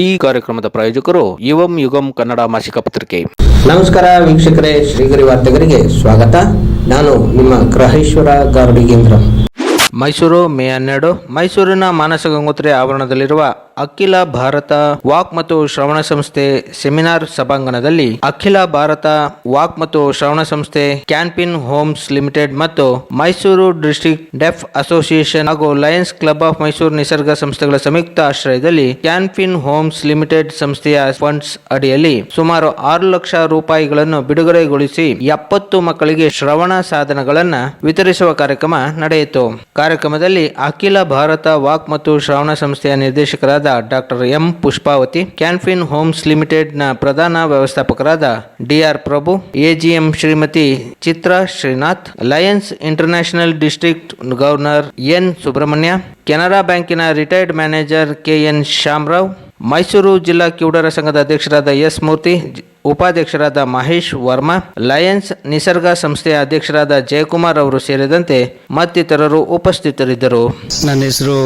ಈ ಕಾರ್ಯಕ್ರಮದ ಪ್ರಾಯೋಜಕರು ಯುವಂ ಯುಗಂ ಕನ್ನಡ ಮಾಸಿಕ ಪತ್ರಿಕೆ. ನಮಸ್ಕಾರ ವೀಕ್ಷಕರೇ ಶ್ರೀಗರಿ ವಾರ್ತೆಗರಿಗೆ ಸ್ವಾಗತ. ನಾನು ನಿಮ್ಮ ಗ್ರಹೇಶ್ವರ ಗಾರ್ಡಿಗೇಂದ್ರ ಮೈಸೂರು ಮೇ ಹನ್ನೆರಡು. ಮೈಸೂರಿನ ಮಾನಸ ಗಂಗೋತ್ರಿ ಆವರಣದಲ್ಲಿರುವ ಅಖಿಲ ಭಾರತ ವಾಕ್ ಮತ್ತು ಶ್ರವಣ ಸಂಸ್ಥೆ ಸೆಮಿನಾರ್ ಸಭಾಂಗಣದಲ್ಲಿ ಅಖಿಲ ಭಾರತ ವಾಕ್ ಮತ್ತು ಶ್ರವಣ ಸಂಸ್ಥೆ ಕ್ಯಾನ್ಪಿನ್ ಹೋಮ್ಸ್ ಲಿಮಿಟೆಡ್ ಮತ್ತು ಮೈಸೂರು ಡಿಸ್ಟ್ರಿಕ್ಟ್ ಡೆಫ್ ಅಸೋಸಿಯೇಷನ್ ಹಾಗೂ Lions Club of Mysuru Nisarga ಸಂಸ್ಥೆಗಳ ಸಂಯುಕ್ತ ಆಶ್ರಯದಲ್ಲಿ ಕ್ಯಾನ್ಪಿನ್ ಹೋಮ್ಸ್ ಲಿಮಿಟೆಡ್ ಸಂಸ್ಥೆಯ ಫಂಡ್ಸ್ ಅಡಿಯಲ್ಲಿ ಸುಮಾರು ಆರು ಲಕ್ಷ ರೂಪಾಯಿಗಳನ್ನು ಬಿಡುಗಡೆಗೊಳಿಸಿ ಎಪ್ಪತ್ತು ಮಕ್ಕಳಿಗೆ ಶ್ರವಣ ಸಾಧನಗಳನ್ನು ವಿತರಿಸುವ ಕಾರ್ಯಕ್ರಮ ನಡೆಯಿತು. ಕಾರ್ಯಕ್ರಮದಲ್ಲಿ ಅಖಿಲ ಭಾರತ ವಾಕ್ ಮತ್ತು ಶ್ರವಣ ಸಂಸ್ಥೆಯ ನಿರ್ದೇಶಕರಾದ doctor M Pushpavathi, Canfin Homes ಲಿಮಿಟೆಡ್ನ ಪ್ರಧಾನ ವ್ಯವಸ್ಥಾಪಕರಾದ D R Prabhu, AGM Shrimati Chitra Srinath, Lions International District Governor N. Subrahmanya, Canara ಬ್ಯಾಂಕಿನ retired manager K N Shyamrao, Mysuru ಜಿಲ್ಲಾ ಕಿವುಡರ ಸಂಘದ ಅಧ್ಯಕ್ಷರಾದ ಎಸ್. ಮೂರ್ತಿ, ಉಪಾಧ್ಯಕ್ಷರಾದ ಮಹೇಶ್ ವರ್ಮಾ, ಲಯನ್ಸ್ ನಿಸರ್ಗ ಸಂಸ್ಥೆಯ ಅಧ್ಯಕ್ಷರಾದ ಜಯಕುಮಾರ್ ಅವರು ಸೇರಿದಂತೆ ಮತ್ತಿತರರು ಉಪಸ್ಥಿತರಿದ್ದರು. ನನ್ನ ಹೆಸರು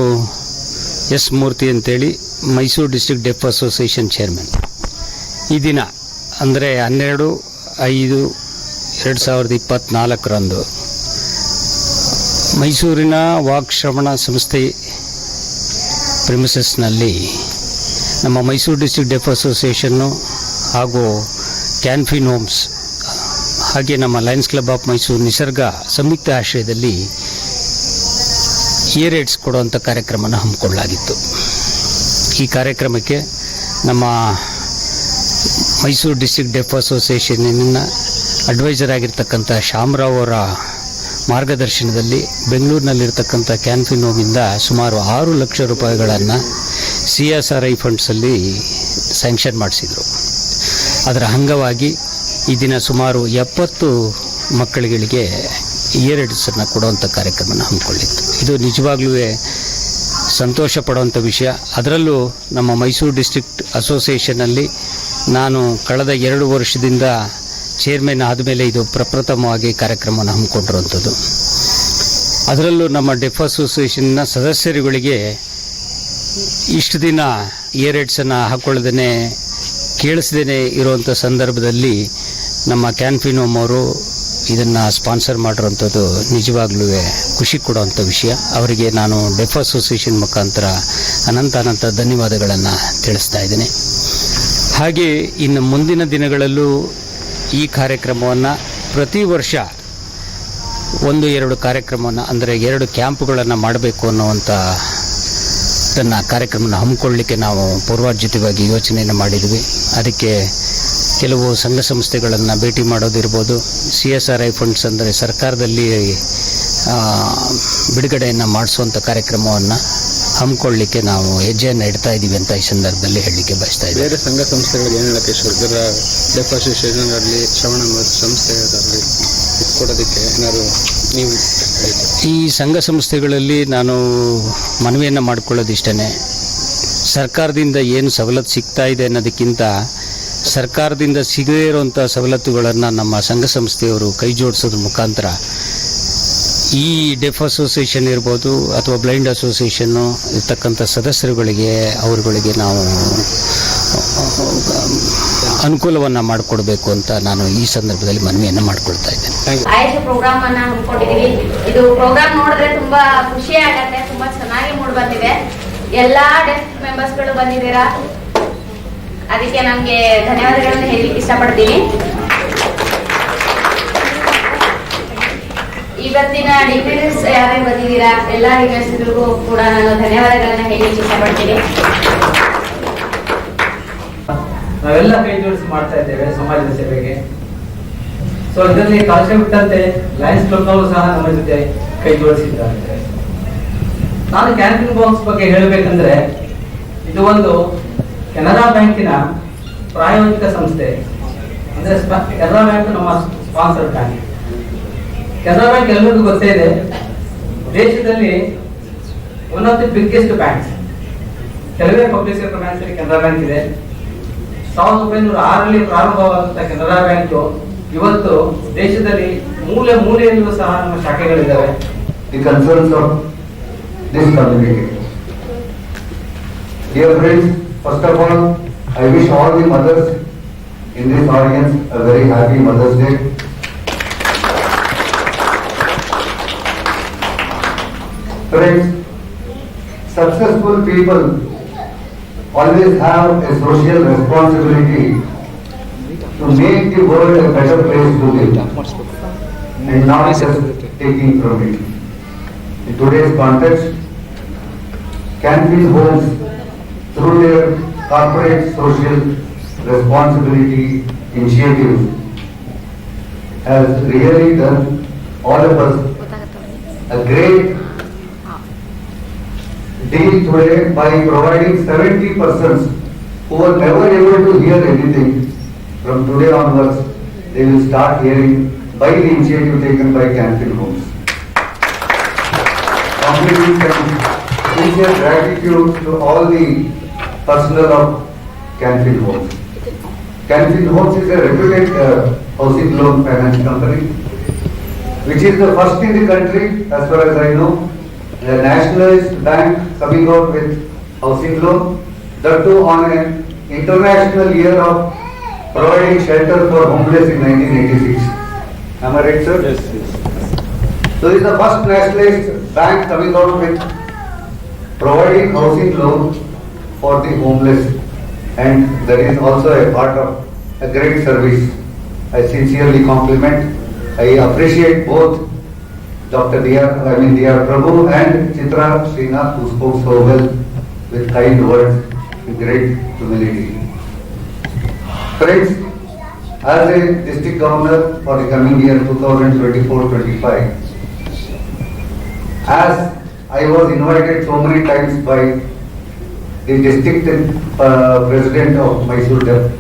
ಎಸ್ ಮೂರ್ತಿ ಅಂತೇಳಿ Mysuru district deaf association chairman. ಈ ದಿನ, ಅಂದರೆ ಹನ್ನೆರಡು, ಐದು, ಎರಡು ಸಾವಿರದ ಇಪ್ಪತ್ತ್ನಾಲ್ಕರಂದು ಮೈಸೂರಿನ ವಾಕ್ ಶ್ರವಣ ಸಂಸ್ಥೆ ಪ್ರಿಮಿಸಸ್ನಲ್ಲಿ ನಮ್ಮ ಮೈಸೂರು ಡಿಸ್ಟಿಕ್ ಡೆಫ್ ಅಸೋಸಿಯೇಷನ್ನು ಹಾಗೂ ಕ್ಯಾನ್ಫಿನ್ ಹೋಮ್ಸ್ ಹಾಗೆ ನಮ್ಮ Lions Club of Mysuru Nisarga ಸಂಯುಕ್ತ ಆಶ್ರಯದಲ್ಲಿ ಇಯರ್ ಏಡ್ಸ್ ಕೊಡುವಂಥ ಕಾರ್ಯಕ್ರಮನ ಹಮ್ಮಿಕೊಳ್ಳಲಾಗಿತ್ತು. ಈ ಕಾರ್ಯಕ್ರಮಕ್ಕೆ ನಮ್ಮ ಮೈಸೂರು ಡಿಸ್ಟಿಕ್ ಡೆಫ್ ಅಸೋಸಿಯೇಷನ್ನ ಅಡ್ವೈಸರ್ ಆಗಿರ್ತಕ್ಕಂಥ ಶ್ಯಾಮರಾವ್ ಅವರ ಮಾರ್ಗದರ್ಶನದಲ್ಲಿ ಬೆಂಗಳೂರಿನಲ್ಲಿರ್ತಕ್ಕಂಥ ಕ್ಯಾನ್ಫಿನೋಮಿಂದ ಸುಮಾರು ಆರು ಲಕ್ಷ ರೂಪಾಯಿಗಳನ್ನು ಸಿ ಎಸ್ ಆರ್ ಐ ಫಂಡ್ಸಲ್ಲಿ ಸ್ಯಾಂಕ್ಷನ್ ಮಾಡಿಸಿದರು. ಅದರ ಅಂಗವಾಗಿ ಈ ದಿನ ಸುಮಾರು ಎಪ್ಪತ್ತು ಮಕ್ಕಳುಗಳಿಗೆ ಇಯರ್ ಏಡ್ಸನ್ನು ಕೊಡುವಂಥ ಕಾರ್ಯಕ್ರಮನ ಹಮ್ಮಿಕೊಳ್ಳಿತ್ತು ಇದು ನಿಜವಾಗ್ಲೂ ಸಂತೋಷ ಪಡುವಂಥ ವಿಷಯ. ಅದರಲ್ಲೂ ನಮ್ಮ ಮೈಸೂರು ಡಿಸ್ಟ್ರಿಕ್ಟ್ ಅಸೋಸಿಯೇಷನಲ್ಲಿ ನಾನು ಕಳೆದ ಎರಡು ವರ್ಷದಿಂದ ಚೇರ್ಮನ್ ಆದಮೇಲೆ ಇದು ಪ್ರಪ್ರಥಮವಾಗಿ ಕಾರ್ಯಕ್ರಮವನ್ನು ಹಮ್ಮಿಕೊಂಡಿರುವಂಥದ್ದು. ಅದರಲ್ಲೂ ನಮ್ಮ ಡೆಫ್ ಅಸೋಸಿಯೇಷನ್ನ ಸದಸ್ಯರುಗಳಿಗೆ ಇಷ್ಟು ದಿನ ಇಯರ್ ಎಡ್ಸನ್ನು ಹಾಕ್ಕೊಳ್ಳದೇ ಕೇಳಿಸ್ದೇ ಇರುವಂಥ ಸಂದರ್ಭದಲ್ಲಿ ನಮ್ಮ ಕ್ಯಾನ್ಫಿನೋಮ್ ಅವರು ಇದನ್ನು ಸ್ಪಾನ್ಸರ್ ಮಾಡಿರೋಂಥದ್ದು ನಿಜವಾಗ್ಲೂ ಖುಷಿ ಕೊಡುವಂಥ ವಿಷಯ. ಅವರಿಗೆ ನಾನು ಡೆಫ್ ಅಸೋಸಿಯೇಷನ್ ಮುಖಾಂತರ ಅನಂತ ಅನಂತ ಧನ್ಯವಾದಗಳನ್ನು ತಿಳಿಸ್ತಾ ಇದ್ದೀನಿ. ಹಾಗೆ ಇನ್ನು ಮುಂದಿನ ದಿನಗಳಲ್ಲೂ ಈ ಕಾರ್ಯಕ್ರಮವನ್ನು ಪ್ರತಿ ವರ್ಷ ಒಂದು, ಎರಡು ಕಾರ್ಯಕ್ರಮವನ್ನು, ಅಂದರೆ ಎರಡು ಕ್ಯಾಂಪ್ಗಳನ್ನು ಮಾಡಬೇಕು ಅನ್ನುವಂಥ ತನ್ನ ಕಾರ್ಯಕ್ರಮನ ಹಮ್ಮಿಕೊಳ್ಳಲಿಕ್ಕೆ ನಾವು ಪೂರ್ವಾರ್ಜಿತವಾಗಿ ಯೋಚನೆಯನ್ನು ಮಾಡಿದ್ವಿ. ಅದಕ್ಕೆ ಕೆಲವು ಸಂಘ ಸಂಸ್ಥೆಗಳನ್ನು ಭೇಟಿ ಮಾಡೋದಿರ್ಬೋದು. C S R I funds ಅಂದರೆ ಸರ್ಕಾರದಲ್ಲಿ ಬಿಡುಗಡೆಯನ್ನು ಮಾಡಿಸುವಂಥ ಕಾರ್ಯಕ್ರಮವನ್ನು ಹಮ್ಮಿಕೊಳ್ಳಿಕ್ಕೆ ನಾವು ಹೆಜ್ಜೆಯನ್ನು ಇಡ್ತಾ ಇದ್ದೀವಿ ಅಂತ ಈ ಸಂದರ್ಭದಲ್ಲಿ ಹೇಳಲಿಕ್ಕೆ ಬಯಸ್ತಾ ಇದ್ದೀವಿ ಬೇರೆ ಸಂಘ ಸಂಸ್ಥೆಗಳಿಗೆ ಏನು ಹೇಳಕ್ಕೆ ಇಷ್ಟಪಡ್ತೀರ ಡೆಫ್ ಅಸೋಸಿಯೇಷನ್ ಆಗಲಿ ಶ್ರವಣ ಸಂಸ್ಥೆ ಕೊಡೋದಕ್ಕೆ ಏನಾದ್ರು ನೀವು ಈ ಸಂಘ ಸಂಸ್ಥೆಗಳಲ್ಲಿ ನಾನು ಮನವಿಯನ್ನು ಮಾಡ್ಕೊಳ್ಳೋದು ಇಷ್ಟೇ ಸರ್ಕಾರದಿಂದ ಏನು ಸವಲತ್ತು ಸಿಗ್ತಾ ಇದೆ ಅನ್ನೋದಕ್ಕಿಂತ ಸರ್ಕಾರದಿಂದ ಸಿಗದೇ ಇರುವಂಥ ಸವಲತ್ತುಗಳನ್ನು ನಮ್ಮ ಸಂಘ ಸಂಸ್ಥೆಯವರು ಕೈ ಜೋಡಿಸೋದ್ರ ಮುಖಾಂತರ ಈ ಡೆಫ್ ಅಸೋಸಿಯೇಷನ್ ಇರ್ಬೋದು ಅಥವಾ ಬ್ಲೈಂಡ್ ಅಸೋಸಿಯೇಷನ್ನು ಇರ್ತಕ್ಕಂಥ ಸದಸ್ಯರುಗಳಿಗೆ ಅವರುಗಳಿಗೆ ನಾವು ಅನುಕೂಲವನ್ನು ಮಾಡಿಕೊಡ್ಬೇಕು ಅಂತ ನಾನು ಈ ಸಂದರ್ಭದಲ್ಲಿ ಮನವಿಯನ್ನು ಮಾಡ್ಕೊಳ್ತಾ ಇದ್ದೇನೆ. ಆಯ್ತು ಪ್ರೋಗ್ರಾಮ್ ಅನ್ನ ಹಮ್ಮಿಕೊಂಡಿದ್ದೀವಿ. ಇದು ಪ್ರೋಗ್ರಾಮ್ ನೋಡಿದ್ರೆ ತುಂಬಾ ಖುಷಿ ಆಗತ್ತೆ ತುಂಬಾ ಚೆನ್ನಾಗಿ ಮೂಡ್ ಬಂದಿದೆ. ಎಲ್ಲಾ ಡೆಫ್ ಮೆಂಬರ್ಸ್ಗಳು ಬಂದಿದ್ದೀರಾ? ಅದಕ್ಕೆ ನಮ್ಗೆ ಧನ್ಯವಾದಗಳನ್ನು ಹೇಳಲಿಕ್ಕೆ ಇಷ್ಟಪಡ್ತೀನಿ. ಇವತ್ತಿನ ಡಿಗ್ರಿಸ್ ಯಾರೇ ಬಂದಿದ್ದೀರಾ? ಎಲ್ಲಾ ಡಿಗ್ನರೀಸ್ಗಳಿಗೂ ಕೂಡ ನಾನು ಧನ್ಯವಾದಗಳನ್ನ ಹೇಳಲಿಕ್ಕೆ ಇಷ್ಟಪಡ್ತೀನಿ. ನಾವೆಲ್ಲ ಕೈ ಜೋಡಿಸಿ ಮಾಡ್ತಾ ಇದ್ದೇವೆ ಸಮಾಜದ ಸೇವೆಗೆ. ಸೊ ಇದರಲ್ಲಿ ಕಾಳಜಿ ಬಿಟ್ಟಂತೆ ಲಯನ್ಸ್ ಕ್ಲಬ್ನವರು ಸಹ ನಮ್ಮ ಜೊತೆ ಕೈ ಜೋಡಿಸಿದ್ದಾರೆ. ನಾನು ಕ್ಯಾಂಟೀನ್ ಬಾಕ್ಸ್ ಬಗ್ಗೆ ಹೇಳಬೇಕಂದ್ರೆ ಇದು ಒಂದು ಕೆನರಾ ಬ್ಯಾಂಕಿನ ಪ್ರಾಯೋಗಿಕ ಸಂಸ್ಥೆ ಅಂದ್ರೆ ಕೆನರಾ ಬ್ಯಾಂಕ್ ನಮ್ಮ ಸ್ಪಾನ್ಸರ್ ಬ್ಯಾಂಕ್. ಕೆನರಾ ಬ್ಯಾಂಕ್ ಎಲ್ಲರಿಗೂ ಗೊತ್ತೇ ಇದೆ ದೇಶದಲ್ಲಿ one of the biggest banks ಕೆಲವೇ public sector banks Canara bank ಇದೆ. ಸಾವಿರದ ಒಂಬೈನೂರ ಆರರಲ್ಲಿ ಪ್ರಾರಂಭವಾದಂತಹ ಕೆನರಾ ಬ್ಯಾಂಕ್ ಇವತ್ತು ದೇಶದಲ್ಲಿ ಮೂಲೆ ಮೂಲೆಯಲ್ಲೂ ಸಹ ನಮ್ಮ ಶಾಖೆಗಳಿದ್ದಾವೆ. The concerns of this community Dear friends, First of all, I wish all the mothers in this audience a very happy Mother's Day. Friends, successful people always have a social responsibility to make the world a better place to live and not just taking from it. In today's context, Canfield Homes, through their corporate social responsibility initiatives, has really done all of us a great deal today by providing seventy persons who were never able to hear anything. From today onwards, they will start hearing by the initiative taken by Canfield Homes. Sincere gratitude to all the personnel of Canfield Homes. Canfield Homes is a reputed uh, housing loan finance company, which is the first in the country, as far as I know, a nationalized bank coming out with housing loan, that too on an international year of providing shelter for homeless in 1986. Am I right, sir? Yes, So it is the first nationalized bank coming out with providing housing loan for the homeless and that is also a part of a great service. I sincerely compliment, I appreciate both Dr. D.R. I mean D.R. Prabhu and Chitra Srinath who spoke so well with kind words, with great humility. Friends, as a district governor for the coming year 2024-25, as I was invited so many times by the district uh, president of Mysore Dep,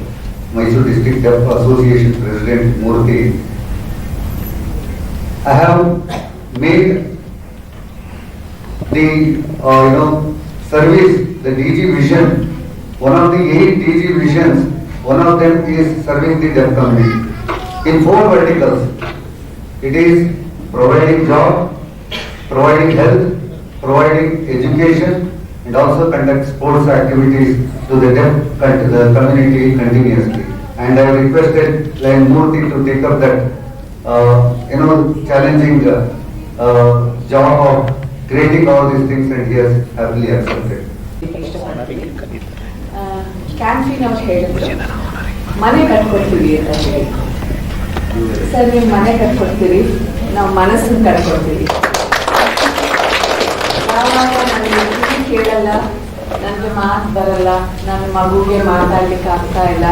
Mysore District Association President Murthy. I have made the, uh, you know, service, the DG vision, one of the eight DG visions, one of them is serving the deaf community in four verticals. It is providing job, providing health, providing education, and also conduct sports activities to the deaf con- the community continuously. And I have requested Lion Murthy to take up that, uh, you know, challenging uh, uh, job of creating all these things and he has happily accepted. Canteen ಅವ್ರು ಹೇಳಿದ್ರು ಮನೆ ಕಟ್ಕೊಡ್ತೀವಿ ಅಂತ ಹೇಳಿ sir ನೀವು ಮನೆ ಕಟ್ಕೊಡ್ತೀರಿ ನಾವು ಮನಸ್ಸನ್ನು ಕಟ್ಕೊಡ್ತೀವಿ ಯಾವಾಗ ನನಗೆ ಕೇಳಲ್ಲ, ನನಗೆ ಮಾತು ಬರಲ್ಲ, ನನ್ನ ಮಗುಗೆ ಮಾತಾಡ್ಲಿಕ್ಕೆ ಆಗ್ತಾ ಇಲ್ಲ,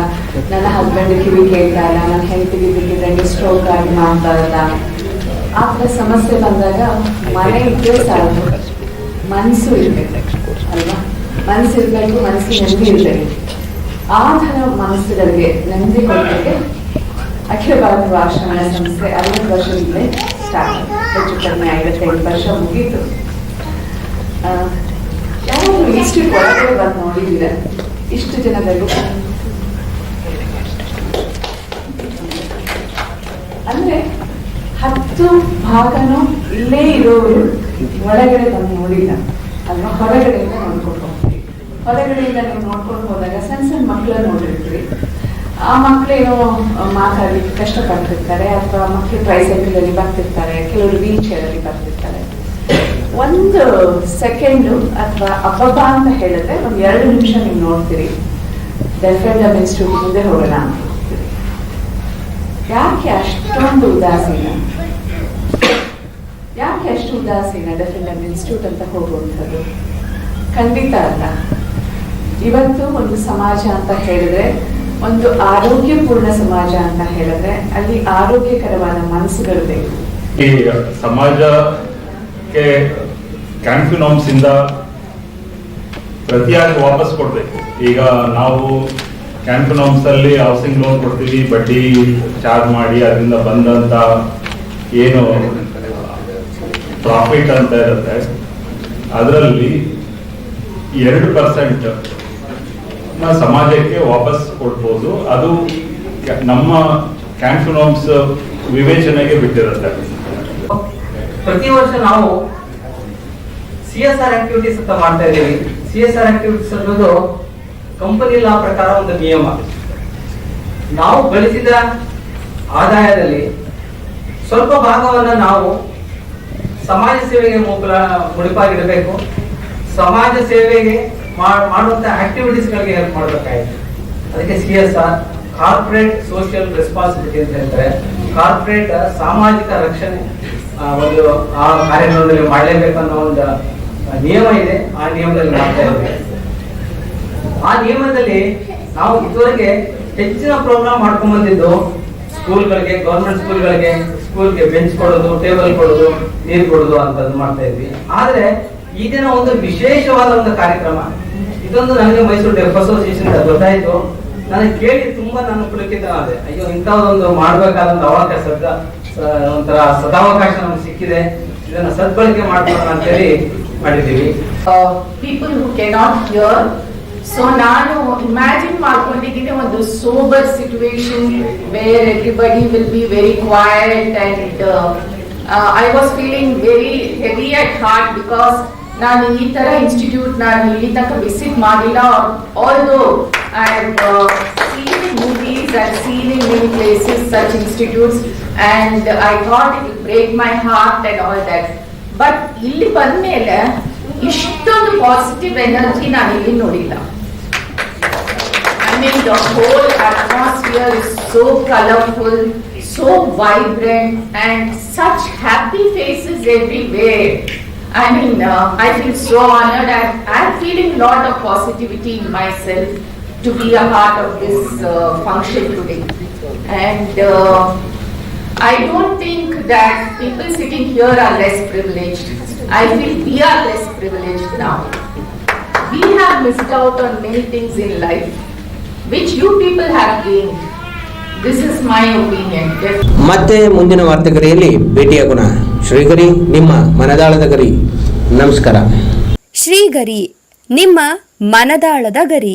ನನ್ನ ಹಸ್ಬೆಂಡ್ ಕಿವಿ ಕೇಳ್ತಾ ಇಲ್ಲ, ನನ್ನ ಹೆಂಡತಿಗೆ ಬಿಟ್ಟಿದ್ರೆ ಸ್ಟ್ರೋಕ್ ಆಗಿ ಮಾತಾಡಲ್ಲ ಆ ಥರ ಸಮಸ್ಯೆ ಬಂದಾಗ ಮನೆ ಇದ್ದೇ ಸಾಲದು ಮನಸ್ಸು ಇರಬೇಕು, ಅಲ್ವಾ? ಮನಸ್ಸು ಇರಬೇಕು ಮನಸ್ಸು ನೆಮ್ಮದಿ ಇರಬೇಕು. ಆ ಥರ ಮನಸ್ಸುಗಳಿಗೆ ನೆಮ್ಮದಿ ಕೊಡಲಿಕ್ಕೆ ಅಖಿಲ ಭಾರತ ಆಶ್ರಮ ಸಂಸ್ಥೆ ಅರವತ್ತು ವರ್ಷದಿಂದಲೇ ಸ್ಟಾರ್ಟ್ ಹೆಚ್ಚು ಕಡಿಮೆ ಐವತ್ತೈದು ವರ್ಷ ಮುಗೀತು. ಯಾರಾದ್ರೂ ಇಷ್ಟು ಬಂದು ಇಷ್ಟು ಜನಗಳು ಅಂದ್ರೆ ಹತ್ತು ಭಾಗನೂ ಇಲ್ಲೇ ಇರೋರು ಒಳಗಡೆ ಬಂದು ನೋಡಿಲ್ಲ. ಅಲ್ವಾ? ಹೊರಗಡೆಯಿಂದ ನೋಡ್ಕೊಂಡು ಹೋಗ್ತೀವಿ. ಹೊರಗಡೆಯಿಂದ ನೀವು ನೋಡ್ಕೊಂಡು ಹೋದಾಗ ಸಣ್ಣ ಸಣ್ಣ ಮಕ್ಕಳನ್ನ ನೋಡಿರ್ತೀವಿ ಆ ಮಕ್ಕಳೇನೋ ಮಾತಾಡ್ಲಿಕ್ಕೆ ಕಷ್ಟಪಡ್ತಿರ್ತಾರೆ ಅಥವಾ ಮಕ್ಕಳು ಟ್ರೈಸೈಕಲ್ ಅಲ್ಲಿ ಬರ್ತಿರ್ತಾರೆ, ಕೆಲವರು ವೀಲ್ ಚೇರ್ ಅಲ್ಲಿ ಬರ್ತಿರ್ತಾರೆ. ಒಂದು ಸೆಕೆಂಡು ಅಥವಾ ಅಬ್ಬಬ್ಬ ಅಂತ ಹೇಳಿದ್ರೆ ಒಂದು ಎರಡು ನಿಮಿಷ ನೀವು ನೋಡ್ತೀರಿ. ಡೆಫ್ರೆಂಡಮ್ ಇನ್ಸ್ಟಿಟ್ಯೂಟ್ ಮುಂದೆ ಹೋಗೋಣ ಅಂತ ಯಾಕೆ ಅಷ್ಟೊಂದು ಉದಾಸೀನ? ಯಾಕೆ ಅಷ್ಟು ಉದಾಸೀನ ಡೆಫ್ರೆಂಡಮ್ ಇನ್ಸ್ಟಿಟ್ಯೂಟ್ ಅಂತ ಹೋಗುವಂಥದ್ದು? ಖಂಡಿತ ಅಲ್ಲ. ಇವತ್ತು ಒಂದು ಸಮಾಜ ಅಂತ ಹೇಳಿದ್ರೆ, ಒಂದು ಆರೋಗ್ಯಪೂರ್ಣ ಸಮಾಜ ಅಂತ ಹೇಳಿದ್ರೆ, ಅಲ್ಲಿ ಆರೋಗ್ಯಕರವಾದ ಮನಸ್ಸುಗಳು ಬೇಕು. ಈ ಸಮಾಜಕ್ಕೆ ಕ್ಯಾನ್ಫಿನಾಮ್ಸ್ ಇಂದ ಪ್ರತಿಯಾಗಿ ವಾಪಸ್ ಕೊಡ್ಬೇಕು. ಈಗ ನಾವು ಕ್ಯಾನ್ಫಿನಾಮ್ಸ್ ಅಲ್ಲಿ ಹೌಸಿಂಗ್ ಲೋನ್ ಕೊಡ್ತೀವಿ, ಬಡ್ಡಿ ಚಾರ್ಜ್ ಮಾಡಿ ಅದರಿಂದ ಬಂದಂತ ಏನು ಪ್ರಾಫಿಟ್ ಅಂತ ಇರುತ್ತೆ. ಅದರಲ್ಲಿ ಎರಡು ಪರ್ಸೆಂಟ್ ಸಮಾಜಕ್ಕೆ ವಾಪಸ್ ಕೊಡ್ಬೋದು. ಅದು ನಮ್ಮ ಕ್ಯಾನ್ಫಿನಾಮ್ಸ್ ವಿವೇಚನೆಗೆ ಬಿಟ್ಟಿರುತ್ತೆ ಪ್ರತಿ ವರ್ಷ ನಾವು ಸಿ ಎಸ್ ಆರ್ ಆಕ್ಟಿವಿಟೀಸ್ ಅಂತ ಮಾಡ್ತಾ ಇದ್ದೀವಿ. ಸಿ ಎಸ್ ಆರ್ ಆಕ್ಟಿವಿಟೀಸ್ ಅನ್ನೋದು ಕಂಪನಿ ಲಾ ಪ್ರಕಾರ ಒಂದು ನಿಯಮ. ನಾವು ಗಳಿಸಿದ ಆದಾಯದಲ್ಲಿ ಸ್ವಲ್ಪ ಭಾಗವನ್ನು ನಾವು ಸಮಾಜ ಸೇವೆಗೆ ಮುಡಿಪಾಗಿಡಬೇಕು. ಸಮಾಜ ಸೇವೆಗೆ ಮಾಡುವಂತಹ ಆಕ್ಟಿವಿಟೀಸ್ ಗಳಿಗೆ ಹೆಲ್ಪ್ ಮಾಡಬೇಕಾಯಿತು. ಅದಕ್ಕೆ C S R corporate social responsibility ಅಂತ ಹೇಳ್ತಾರೆ. ಕಾರ್ಪೊರೇಟ್ ಸಾಮಾಜಿಕ ರಕ್ಷಣೆ. ಒಂದು, ಆ ಕಾರ್ಯಕ್ರಮದಲ್ಲಿ ಮಾಡಲೇಬೇಕು ಅನ್ನೋ ಒಂದು ನಿಯಮ ಇದೆ. ಆ ನಿಯಮದಲ್ಲಿ ಮಾಡ್ತಾ ಇದ್ದೇವೆ. ಆ ನಿಯಮದಲ್ಲಿ ನಾವು ಇದುವರೆಗೆ ಹೆಚ್ಚಿನ ಪ್ರೋಗ್ರಾಮ್ ಮಾಡ್ಕೊಂಡ್ ಬಂದಿದ್ದು ಸ್ಕೂಲ್ಗಳಿಗೆ ಗೌರ್ಮೆಂಟ್ ಸ್ಕೂಲ್ಗಳಿಗೆ ಸ್ಕೂಲ್ಗೆ ಬೆಂಚ್ ಕೊಡೋದು ಟೇಬಲ್ ಕೊಡೋದು, ನೀರು ಕೊಡೋದು ಅಂತದ್ದು ಮಾಡ್ತಾ ಇದ್ವಿ. ಆದ್ರೆ ಈ ಒಂದು ವಿಶೇಷವಾದ ಒಂದು ಕಾರ್ಯಕ್ರಮ, ಇದೊಂದು ನನಗೆ ಮೈಸೂರು ಡೆಫ್ ಅಸೋಸಿಯೇಷನ್ ಗೊತ್ತಾಯ್ತು. ನನಗೆ ಕೇಳಿ ತುಂಬಾ ನಾನು ಪುಲಕಿತನಾದೆ ಅಯ್ಯೋ, ಇಂಥದ್ದೊಂದು ಮಾಡ್ಬೇಕಾದಂತ ಅವಕಾಶ ಒಂಥರ ಸದಾವಕಾಶ ನಮ್ಗೆ ಸಿಕ್ಕಿದೆ ಇದನ್ನ ಸದ್ಬಳಕೆ ಮಾಡ್ಕೊಳ್ಳೋಣ ಅಂತೇಳಿ ಮಾಡಿದ್ದೀವಿ people who cannot hear. So ನಾನು ಇಮ್ಯಾಜಿನ್ ಮಾಡ್ಕೊಂಡಿದ್ದೀನಿ ಒಂದು sober situation where everybody will be very quiet and I was feeling very heavy at heart because ನಾನು ಈ ತರ ಇನ್ಸ್ಟಿಟ್ಯೂಟ್ ನಾನು ಇಲ್ಲಿ ತನಕ ವಿಸಿಟ್ ಮಾಡಿಲ್ಲ although I seen movie and seen in many places such institutes and I thought it will break my heart and all that. But ಇಲ್ಲಿ ಬಂದ್ಮೇಲೆ ಇಷ್ಟೊಂದು ಪಾಸಿಟಿವ್ ಎನರ್ಜಿ ನಾನು ಇಲ್ಲಿ ನೋಡಿಲ್ಲ I mean, the whole atmosphere is so colorful, so vibrant, and such happy faces everywhere. I mean, uh, I feel so honored. and I'm feeling lot of positivity in myself to be a part of this uh, function today. And uh, I don't think that people sitting here are less privileged. I feel we are less privileged now. We have missed out on many things in life which you people have gained. This is my opinion. ಮತ್ತೆ ಮುಂದಿನ ವಾರ್ತೆಗರಿಯಲ್ಲಿ ಭೇಟಿಯಾಗೋಣ ಶ್ರೀಗರಿ ನಿಮ್ಮ ಮನದಾಳದ ಗರಿ ನಮಸ್ಕಾರ ಶ್ರೀಗರಿ ನಿಮ್ಮ ಮನದಾಳದ ಗರಿ